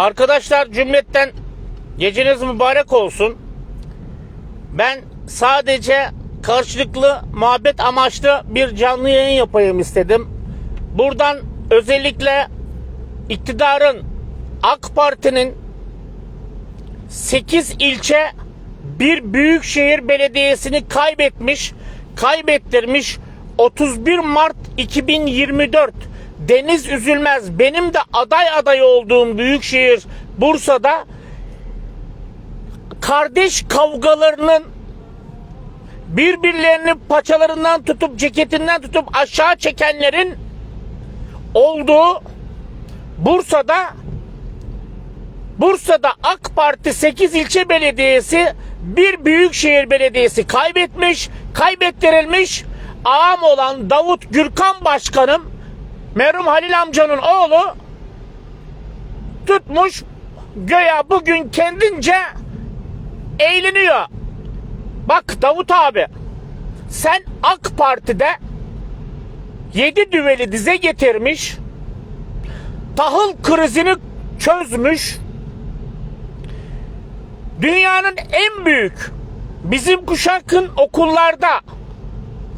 Arkadaşlar cümletten geceniz mübarek olsun. Ben sadece karşılıklı muhabbet amaçlı bir canlı yayın yapayım istedim. Buradan özellikle iktidarın AK Parti'nin 8 ilçe bir büyükşehir belediyesini kaybetmiş, kaybettirmiş 31 Mart 2024 Deniz Üzülmez benim de aday adayı olduğum büyükşehir Bursa'da kardeş kavgalarının birbirlerini paçalarından tutup ceketinden tutup aşağı çekenlerin olduğu Bursa'da Bursa'da AK Parti 8 ilçe belediyesi bir büyükşehir belediyesi kaybetmiş, kaybettirilmiş. Ağam olan Davut Gürkan Başkanım merhum Halil amcanın oğlu tutmuş göya bugün kendince eğleniyor. Bak Davut abi sen AK Parti'de 7 düveli dize getirmiş tahıl krizini çözmüş dünyanın en büyük bizim kuşakın okullarda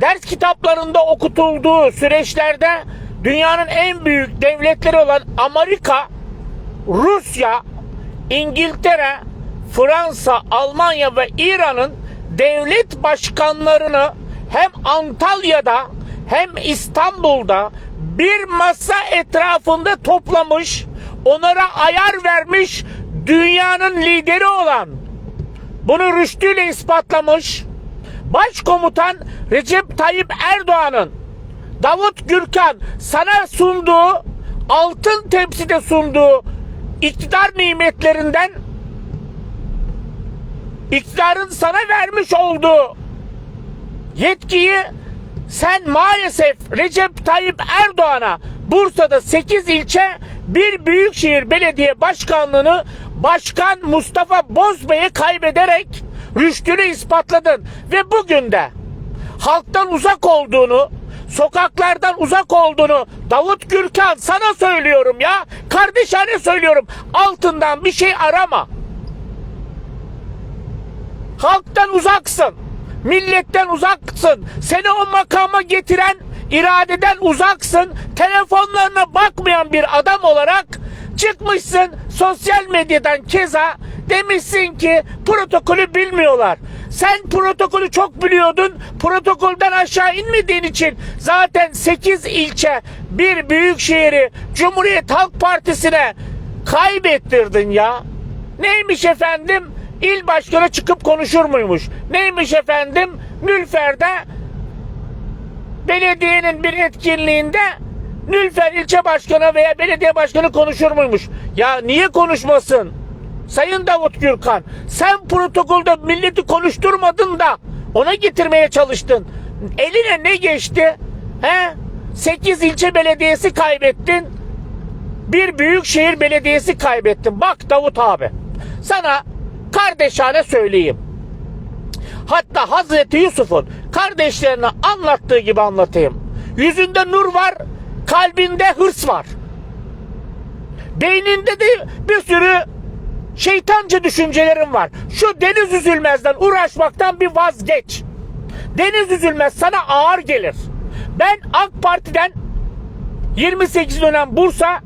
ders kitaplarında okutulduğu süreçlerde dünyanın en büyük devletleri olan Amerika, Rusya, İngiltere, Fransa, Almanya ve İran'ın devlet başkanlarını hem Antalya'da hem İstanbul'da bir masa etrafında toplamış, onlara ayar vermiş dünyanın lideri olan bunu rüştüyle ispatlamış Başkomutan Recep Tayyip Erdoğan'ın Davut Gürkan sana sunduğu altın tepside sunduğu iktidar nimetlerinden iktidarın sana vermiş olduğu yetkiyi sen maalesef Recep Tayyip Erdoğan'a Bursa'da 8 ilçe bir büyükşehir belediye başkanlığını Başkan Mustafa Bozbey'e kaybederek rüştünü ispatladın. Ve bugün de halktan uzak olduğunu sokaklardan uzak olduğunu Davut Gürkan sana söylüyorum ya kardeşane söylüyorum altından bir şey arama halktan uzaksın. Milletten uzaksın. Seni o makama getiren iradeden uzaksın. Telefonlarına bakmayan bir adam olarak çıkmışsın sosyal medyadan keza demişsin ki protokolü bilmiyorlar. Sen protokolü çok biliyordun. Protokolden aşağı inmediğin için zaten 8 ilçe bir büyük şehri Cumhuriyet Halk Partisi'ne kaybettirdin ya. Neymiş efendim? İl başkanı çıkıp konuşur muymuş? Neymiş efendim? Nülfer'de belediyenin bir etkinliğinde Nülfer ilçe başkanı veya belediye başkanı konuşur muymuş? Ya niye konuşmasın? Sayın Davut Gürkan sen protokolde milleti konuşturmadın da ona getirmeye çalıştın. Eline ne geçti? He? 8 ilçe belediyesi kaybettin. Bir büyükşehir belediyesi kaybettin. Bak Davut abi. Sana kardeşane söyleyeyim. Hatta Hazreti Yusuf'un kardeşlerine anlattığı gibi anlatayım. Yüzünde nur var, kalbinde hırs var. Beyninde de bir sürü şeytanca düşüncelerin var. Şu deniz üzülmezden uğraşmaktan bir vazgeç. Deniz üzülmez sana ağır gelir. Ben AK Parti'den 28 dönem Bursa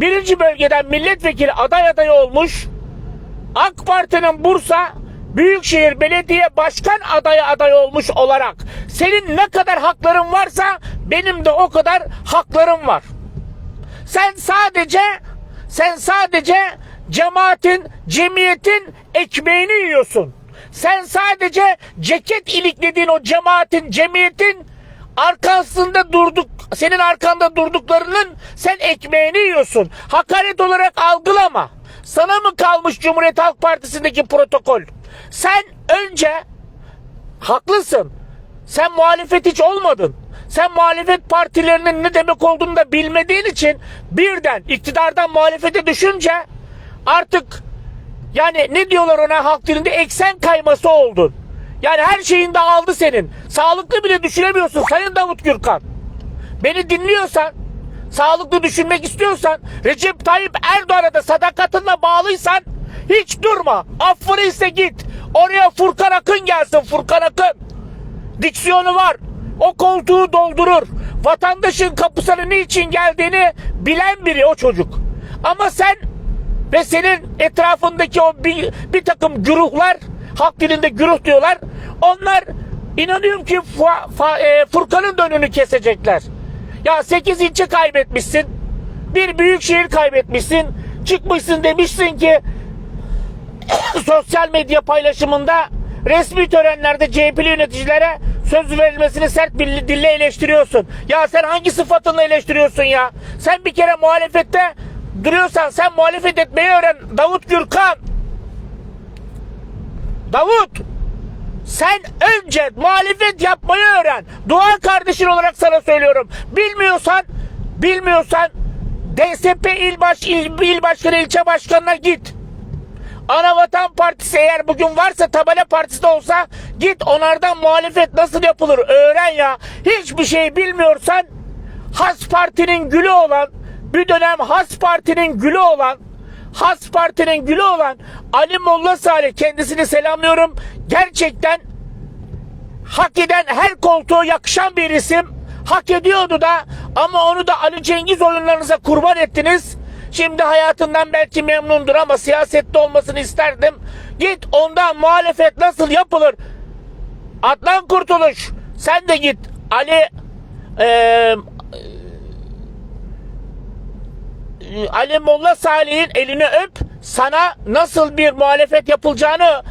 birinci bölgeden milletvekili aday adayı olmuş AK Parti'nin Bursa Büyükşehir Belediye Başkan adayı aday olmuş olarak senin ne kadar hakların varsa benim de o kadar haklarım var. Sen sadece sen sadece cemaatin, cemiyetin ekmeğini yiyorsun. Sen sadece ceket iliklediğin o cemaatin, cemiyetin arkasında durduk, senin arkanda durduklarının sen ekmeğini yiyorsun. Hakaret olarak algılama. Sana mı kalmış Cumhuriyet Halk Partisi'ndeki protokol? Sen önce haklısın. Sen muhalefet hiç olmadın. Sen muhalefet partilerinin ne demek olduğunu da bilmediğin için birden iktidardan muhalefete düşünce artık yani ne diyorlar ona halk dilinde eksen kayması oldun. Yani her şeyin dağıldı senin. Sağlıklı bile düşünemiyorsun Sayın Davut Gürkan. Beni dinliyorsan sağlıklı düşünmek istiyorsan, Recep Tayyip Erdoğan'a da sadakatinle bağlıysan hiç durma. Affını iste git. Oraya Furkan Akın gelsin Furkan Akın. Diksiyonu var. O koltuğu doldurur. Vatandaşın kapısına niçin geldiğini bilen biri o çocuk. Ama sen ve senin etrafındaki o bir, bir takım güruhlar, halk dilinde güruh diyorlar. Onlar inanıyorum ki fa- fa- e, Furkan'ın da önünü kesecekler. Ya 8 ilçe kaybetmişsin. Bir büyük şehir kaybetmişsin. Çıkmışsın demişsin ki sosyal medya paylaşımında resmi törenlerde CHP'li yöneticilere söz verilmesini sert bir dille eleştiriyorsun. Ya sen hangi sıfatınla eleştiriyorsun ya? Sen bir kere muhalefette duruyorsan sen muhalefet etmeyi öğren. Davut Gürkan. Davut. Sen önce muhalefet yapmayı öğren. Dua kardeşin olarak sana söylüyorum. Bilmiyorsan, bilmiyorsan DSP il, baş, il, il başkanı, ilçe başkanına git. Anavatan Partisi eğer bugün varsa tabela partisi de olsa git onlardan muhalefet nasıl yapılır öğren ya. Hiçbir şey bilmiyorsan Has Parti'nin gülü olan bir dönem Has Parti'nin gülü olan Has Parti'nin gülü olan Ali Molla Salih kendisini selamlıyorum. Gerçekten hak eden her koltuğa yakışan bir isim. Hak ediyordu da ama onu da Ali Cengiz oyunlarınıza kurban ettiniz. Şimdi hayatından belki memnundur ama siyasette olmasını isterdim. Git ondan muhalefet nasıl yapılır? Adnan Kurtuluş sen de git Ali eee Ali Molla Salih'in elini öp sana nasıl bir muhalefet yapılacağını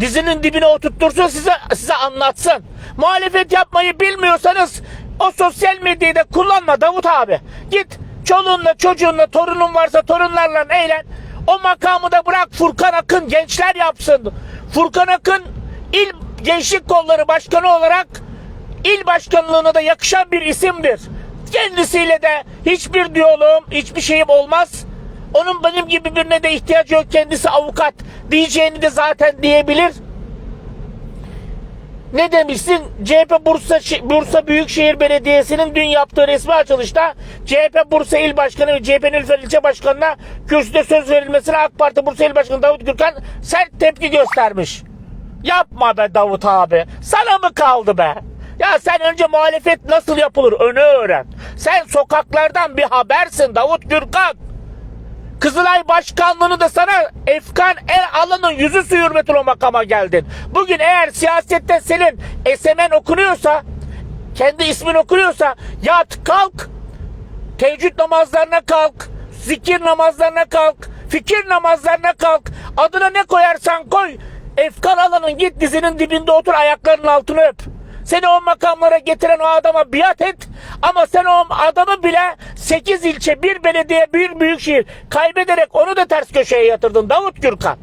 dizinin dibine oturtursun size size anlatsın. Muhalefet yapmayı bilmiyorsanız o sosyal medyayı da kullanma Davut abi. Git çoluğunla çocuğunla torunun varsa torunlarla eğlen. O makamı da bırak Furkan Akın gençler yapsın. Furkan Akın il gençlik kolları başkanı olarak il başkanlığına da yakışan bir isimdir. Kendisiyle de hiçbir diyaloğum, hiçbir şeyim olmaz. Onun benim gibi birine de ihtiyacı yok. Kendisi avukat diyeceğini de zaten diyebilir. Ne demişsin? CHP Bursa Bursa Büyükşehir Belediyesi'nin dün yaptığı resmi açılışta CHP Bursa İl Başkanı ve CHP Nilüfer İlçe Başkanı'na kürsüde söz verilmesine AK Parti Bursa İl Başkanı Davut Gürkan sert tepki göstermiş. Yapma be Davut abi. Sana mı kaldı be? Ya sen önce muhalefet nasıl yapılır önü öğren. Sen sokaklardan bir habersin Davut Gürkan. Kızılay Başkanlığı'nı da sana Efkan El Alan'ın yüzü su hürmetine makama geldin. Bugün eğer siyasette senin esemen okunuyorsa, kendi ismin okunuyorsa yat kalk, teheccüd namazlarına kalk, zikir namazlarına kalk, fikir namazlarına kalk. Adına ne koyarsan koy. Efkan Alan'ın git dizinin dibinde otur ayaklarının altını öp. Seni o makamlara getiren o adama biat et. Ama sen o adamı bile 8 ilçe, bir belediye, bir büyükşehir kaybederek onu da ters köşeye yatırdın Davut Gürkan.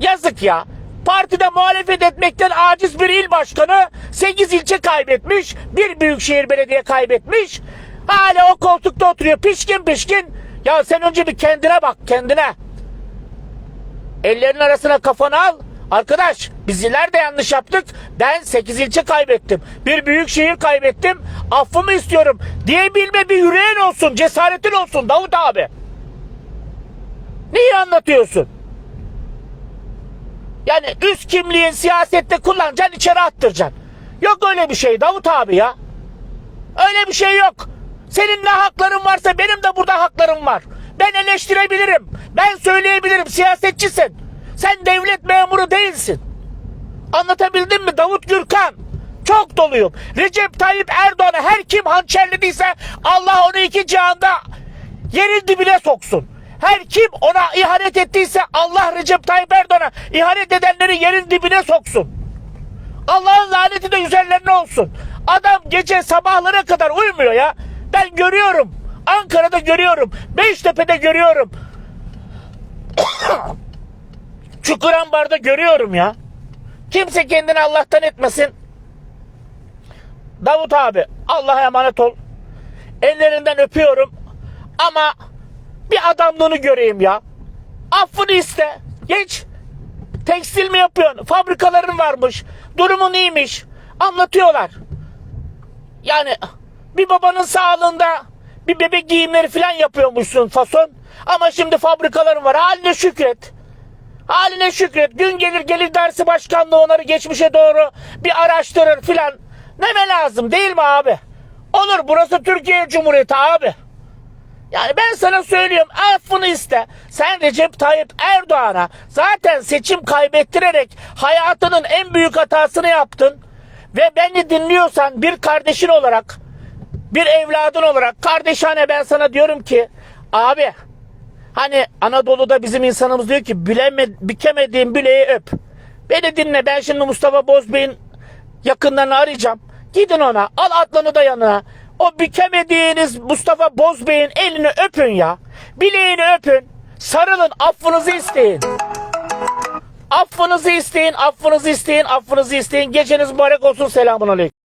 Yazık ya. Partide muhalefet etmekten aciz bir il başkanı 8 ilçe kaybetmiş, bir büyükşehir belediye kaybetmiş. Hala o koltukta oturuyor pişkin pişkin. Ya sen önce bir kendine bak kendine. Ellerin arasına kafanı al. Arkadaş bizler de yanlış yaptık. Ben 8 ilçe kaybettim. Bir büyük şehir kaybettim. Affımı istiyorum. Diyebilme bir yüreğin olsun. Cesaretin olsun Davut abi. Neyi anlatıyorsun? Yani üst kimliğin siyasette kullanacaksın içeri attıracaksın. Yok öyle bir şey Davut abi ya. Öyle bir şey yok. Senin ne hakların varsa benim de burada haklarım var. Ben eleştirebilirim. Ben söyleyebilirim. Siyasetçisin. Sen devlet memuru değilsin. Anlatabildim mi Davut Gürkan? Çok doluyum. Recep Tayyip Erdoğan'ı her kim hançerlediyse Allah onu iki cihanda yerin dibine soksun. Her kim ona ihanet ettiyse Allah Recep Tayyip Erdoğan'a ihanet edenleri yerin dibine soksun. Allah'ın laneti de üzerlerine olsun. Adam gece sabahlara kadar uyumuyor ya. Ben görüyorum. Ankara'da görüyorum. Beştepe'de görüyorum. Çukurambar'da görüyorum ya. Kimse kendini Allah'tan etmesin. Davut abi Allah'a emanet ol. Ellerinden öpüyorum. Ama bir adamlığını göreyim ya. Affını iste. Geç. Tekstil mi yapıyorsun? Fabrikaların varmış. Durumun iyiymiş. Anlatıyorlar. Yani Bir babanın sağlığında bir bebek giyimleri falan yapıyormuşsun fason. Ama şimdi fabrikaların var. Haline şükret. Haline şükret. Gün gelir gelir dersi başkanlığı onları geçmişe doğru bir araştırır filan. Neme lazım değil mi abi? Olur burası Türkiye Cumhuriyeti abi. Yani ben sana söylüyorum affını iste. Sen Recep Tayyip Erdoğan'a zaten seçim kaybettirerek hayatının en büyük hatasını yaptın. Ve beni dinliyorsan bir kardeşin olarak, bir evladın olarak kardeşhane ben sana diyorum ki abi hani Anadolu'da bizim insanımız diyor ki bileme, bükemediğin bileği öp. Beni dinle ben şimdi Mustafa Bozbey'in yakınlarını arayacağım. Gidin ona al atlanı da yanına. O bükemediğiniz Mustafa Bozbey'in elini öpün ya. Bileğini öpün. Sarılın affınızı isteyin. Affınızı isteyin, affınızı isteyin, affınızı isteyin. Geceniz mübarek olsun. Selamun aleyküm.